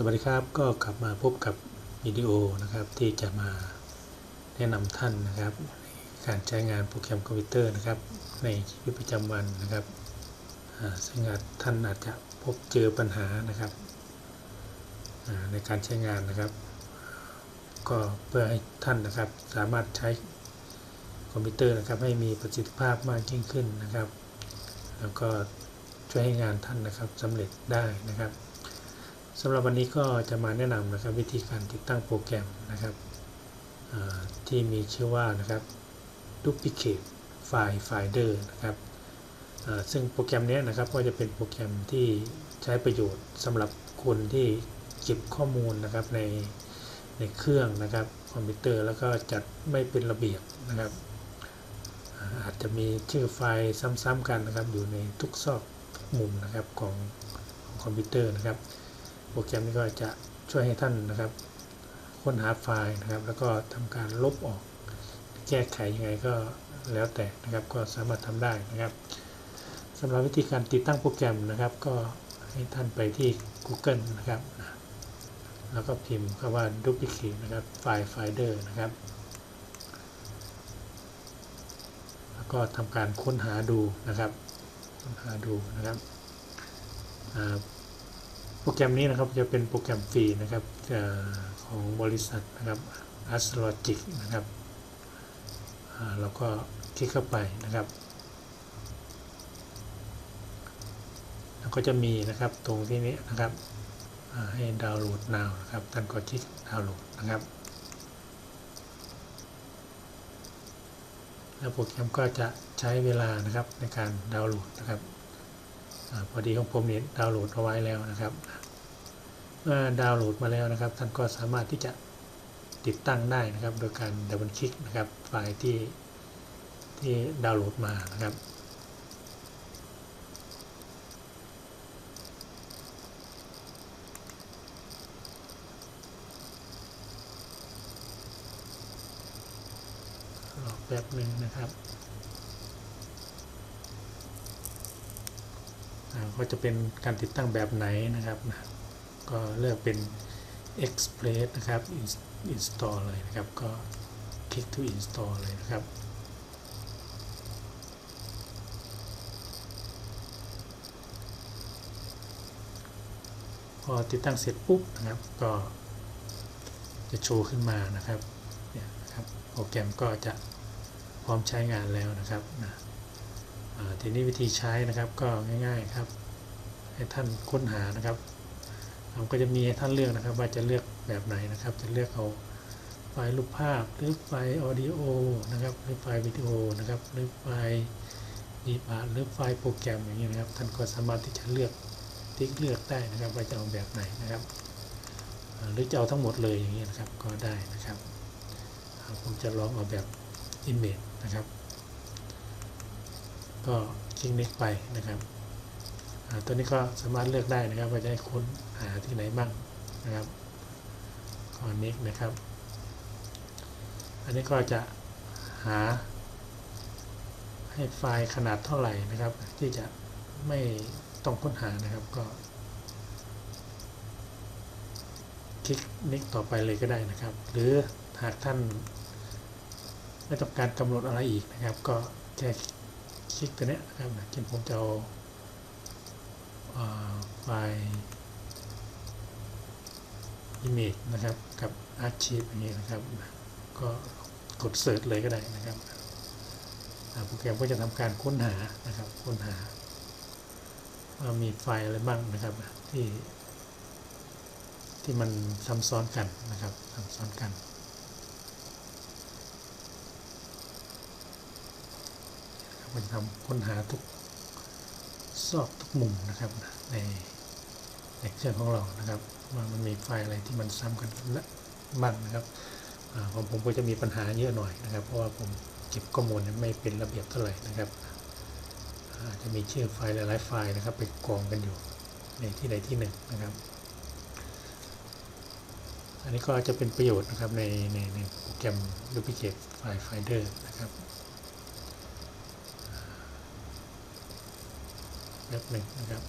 สวัสดีครับก็กลับมาพบกับวิดีโอนะครับที่จะมาแนะนำท่านนะครับ การใช้งานโปรแกรมคอมพิวเตอร์นะครับ ในชีวิตประจำวันนะครับซึ่งอาจท่านอาจจะพบเจอปัญหานะครับในการใช้งานนะครับ ก็เพื่อให้ท่านนะครับสามารถใช้คอมพิวเตอร์นะครับให้มีประสิทธิภาพมากยิ่งขึ้นนะครับ แล้วก็ช่วยให้งานท่านนะครับสำเร็จได้นะครับ สำหรับวันนี้ก็จะมาแนะนำนะครับวิธีการติดตั้งโปรแกรมนะครับที่มีชื่อว่านะครับ Duplicate File Finder นะครับซึ่งโปรแกรมนี้นะครับก็จะเป็นโปรแกรมที่ใช้ประโยชน์สำหรับคนที่เก็บข้อมูลนะครับในในเครื่องนะครับคอมพิวเตอร์แล้วก็จัดไม่เป็นระเบียบนะครับ อาจจะมีชื่อไฟล์ซ้ำๆกันนะครับอยู่ในทุกซอกทุกมุมนะครับของของคอมพิวเตอร์นะครับ โปรแกรมนี้ก็จะช่วยให้ท่านนะครับ ค้นหาไฟล์นะครับ แล้วก็ทำการลบออก แก้ไขยังไงก็แล้วแต่นะครับ ก็สามารถทำได้นะครับสำหรับวิธีการติดตั้งโปรแกรมนะครับ ก็ให้ท่านไปที่ Google นะครับ แล้วก็พิมพ์คำว่า duplicate นะครับ file finder นะครับ แล้วก็ทำการค้นหาดูนะครับ ค้นหาดูนะครับอ่า โปรแกรมนี้นะครับจะเป็นโปรแกรมฟรีนะครับอของบริษัทนะครับ a s t r o g i c นะครับเราก็คลิกเข้าไปนะครับแล้วก็จะมีนะครับตรงที่นี้นะครับให้ดาวน์โหลด now นะครับท่านก็คลิกดาวน์โหลดนะครับ แล้วโปรแกรมก็จะใช้เวลานะครับในการดาวน์โหลดนะครับ พอดีของผมเนี่ยดาวน์โหลดเอาไว้แล้วนะครับ เมื่อดาวน์โหลดมาแล้วนะครับ ท่านก็สามารถที่จะติดตั้งได้นะครับ โดยการดับเบิลคลิกนะครับไฟล์ที่ที่ดาวน์โหลดมานะครับรอแป๊บหนึ่งนะครับ อ่าจะเป็นการติดตั้งแบบไหนนะครับนะก็เลือกเป็น Express นะครับ install เลยนะครับ ก็คลิก to install เลยนะครับพอติดตั้งเสร็จปุ๊บนะครับก็จะโชว์ขึ้นมานะครับเนี่ยนะครับโปรแกรมก็จะพร้อมใช้งานแล้วนะครับนะทีนี้วิธีใช้นะครับก็ง่าย ๆครับ ให้ท่านค้นหานะครับเราก็จะมีให้ท่านเลือกนะครับ ว่าจะเลือกแบบไหนนะครับ จะเลือกเอาไฟล์รูปภาพหรือไฟล์ออดิโอนะครับหรือไฟล์วิดีโอนะครับหรือไฟล์มีบาหรือไฟล์โปรแกรมอย่างนี้นะครับ ท่านก็สามารถที่จะเลือกติ๊กเลือกได้นะครับว่าจะเอาแบบไหนนะครับหรือจะเอาทั้งหมดเลยอย่างนี้นะครับก็ได้นะครับผมจะลองเอาแบบ image นะครับ ก็คลิกเน็กไปนะครับ ตัวนี้ก็สามารถเลือกได้นะครับว่าจะให้ค้นหาที่ไหนบ้างนะครับก็เน็กนะครับ อันนี้ก็จะหาให้ไฟล์ขนาดเท่าไหร่นะครับ ที่จะไม่ต้องค้นหานะครับก็ คลิกนิกต่อไปเลยก็ได้นะครับ หรือหากท่านไม่ต้องการกำหนดอะไรอีกนะครับ ก็แค่คลิกตัวนี้นะครับเช่นผมจะเอา ไฟล์ image นะครับ กับ archive อย่างนี้นะครับ ก็กด search เลยก็ได้นะครับโปรแกรมก็จะทำการค้นหานะครับค้นหาว่ามีไฟล์อะไรบ้างนะครับที่ ที่มันซ้ำซ้อนกันนะครับซ้ำซ้อนกันนะครับมันทำค้นหาทุก ซอกทุกมุมนะครับในในเครื่องของเรานะครับว่ามันมีไฟล์อะไรที่มันซ้ำกันและบ้างนะครับของผมก็จะมีปัญหาเยอะหน่อยนะครับ เพราะว่าผมเก็บข้อมูลไม่เป็นระเบียบเท่าไหร่นะครับอาจจะมีชื่อไฟล์หลายๆไฟล์นะครับ ไปกองกันอยู่ในที่ใดที่หนึ่งนะครับ อันนี้ก็จะเป็นประโยชน์นะครับในในในโปรแกรม Duplicate File Finder นะครับ นับหนึ่งนะครับ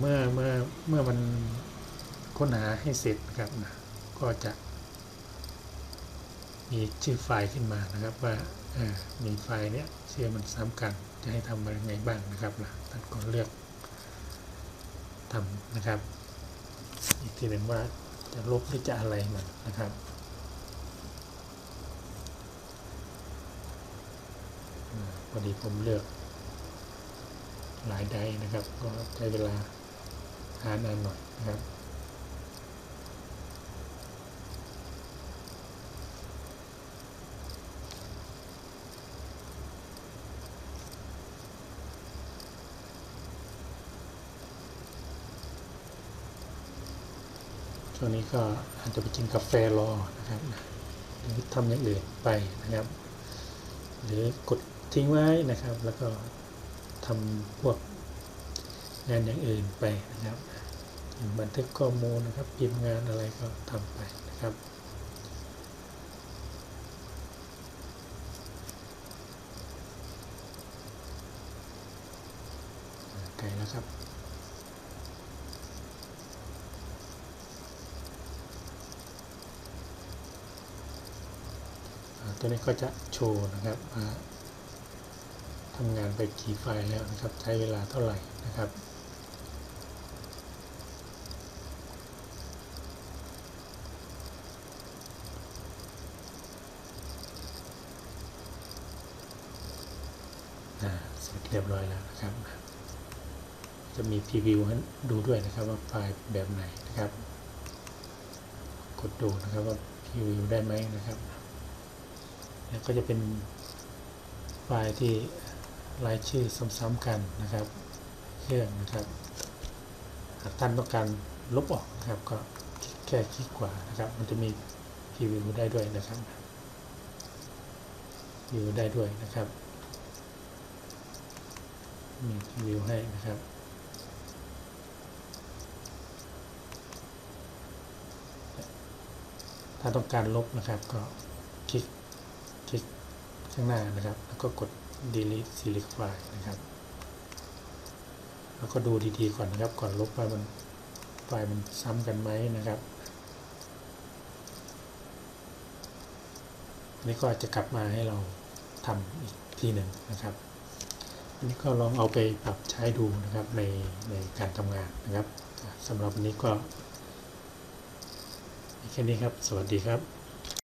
เมื่อเมื่อเมื่อมันค้นหาให้เสร็จครับนะก็จะมีชื่อไฟล์ขึ้นมานะครับว่ามีไฟล์เนี้ยเชื่อมันซ้ำกันจะให้ทำอะไรไงบ้างนะครับนะท่านก็เลือกทำนะครับ อีกทีหนึ่งว่าจะลบหรือจะอะไรมันนะครับ พอดีผมเลือกหลายไดนะครับ ก็ใช้เวลาหานานหน่อยนะครับช่วงนี้ก็อาจจะไปกินกาแฟรอนะครับหรือทำอย่างอื่นไปนะครับ หรือกด ทิ้งไว้นะครับ แล้วก็ทำพวกงานอย่างอื่นไปนะครับบันทึกข้อมูลนะครับพิมพ์งานอะไรก็ทำไปนะครับอ่าไกลแล้วครับตัวนี้ก็จะโชว์นะครับว่าำงานไปกี่ไฟล์แล้วนะครับ ใช้เวลาเท่าไหร่นะครับเสร็จเรียบร้อยแล้วนะครับ จะมีพรีวิวให้ดูด้วยนะครับว่าไฟล์แบบไหนนะครับ กดดูนะครับว่าพรีวิวได้ไหมนะครับ แล้วก็จะเป็นไฟล์ที่ รายชื่อซ้ำๆกันนะครับเครื่องนะครับ หากท่านต้องการลบออกนะครับก็แค่คลิกขวานะครับ มันจะมีพรีวิวได้ด้วยนะครับวิวได้ด้วยนะครับ มีพรีวิวให้นะครับถ้าต้องการลบนะครับก็คลิกคลิกข้างหน้านะครับ แล้วก็กด delete select file นะครับ แล้วก็ดูดีๆก่อนนะครับ ก่อนลบว่ามันไฟล์มันซ้ำกันไหมนะครับอันนี้ก็จะกลับมาให้เราทำอีกทีหนึ่งนะครับอันนี้ก็ลองเอาไปปรับใช้ดูนะครับในในการทำงานนะครับสำหรับวันนี้ก็แค่นี้ครับ สวัสดีครับ